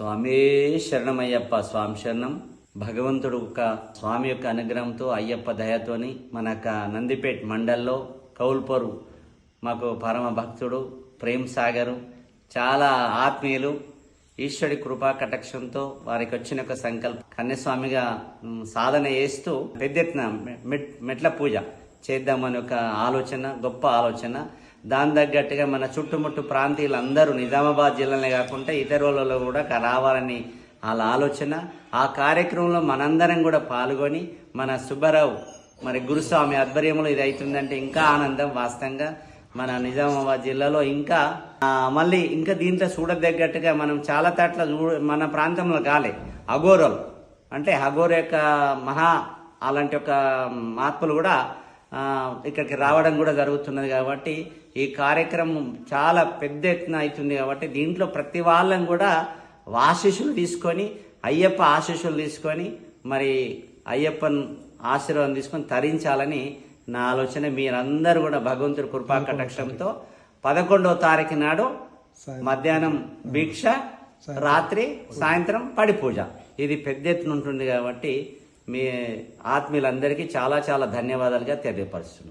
స్వామి శరణమయ్యప్ప స్వామి శరణం. భగవంతుడు ఒక స్వామి యొక్క అనుగ్రహంతో అయ్యప్ప దయతోని మన యొక్క నందిపేట్ మండల్లో కౌల్పరు మాకు పరమ భక్తుడు ప్రేమ్ సాగరు చాలా ఆత్మీయులు ఈశ్వరి కృపా కటాక్షంతో వారికి వచ్చిన ఒక సంకల్పం. కన్యస్వామిగా సాధన చేస్తూ పెద్ద ఎత్తున మెట్- మెట్ల పూజ చేద్దామని ఒక ఆలోచన గొప్ప ఆలోచన. దాని తగ్గట్టుగా మన చుట్టుముట్టు ప్రాంతీయులందరూ నిజామాబాద్ జిల్లానే కాకుండా ఇతర వాళ్ళలో కూడా రావాలని వాళ్ళ ఆలోచన. ఆ కార్యక్రమంలో మనందరం కూడా పాల్గొని మన సుబ్బారావు మరి గురుస్వామి ఆధ్వర్యంలో ఇది అవుతుందంటే ఇంకా ఆనందం వాస్తవంగా. మన నిజామాబాద్ జిల్లాలో ఇంకా మళ్ళీ ఇంకా దీంట్లో చూడదగ్గట్టుగా మనం చాలా తట్ల చూ- మన ప్రాంతంలో కాలే అఘోరలు. అంటే అఘోర యొక్క మహా అలాంటి ఒక మార్పులు కూడా ఇక్కడికి రావడం కూడా జరుగుతున్నది కాబట్టి ఈ కార్యక్రమం చాలా పెద్ద ఎత్తున అవుతుంది కాబట్టి దీంట్లో ప్రతి వాళ్ళని కూడా ఆశీస్సులు తీసుకొని అయ్యప్ప ఆశీస్సులు తీసుకొని మరి అయ్యప్పన్ ఆశీర్వాదం తీసుకొని తరించాలని నా ఆలోచన. మీరందరూ కూడా భగవంతుడి కృపా కటాక్షంతో పదకొండవ తారీఖు నాడు మధ్యాహ్నం భిక్ష రాత్రి సాయంత్రం పడి పూజ ఇది పెద్ద ఎత్తున ఉంటుంది కాబట్టి మీ ఆత్మీయులందరికీ చాలా చాలా ధన్యవాదాలుగా తెలియపరుస్తున్నాను.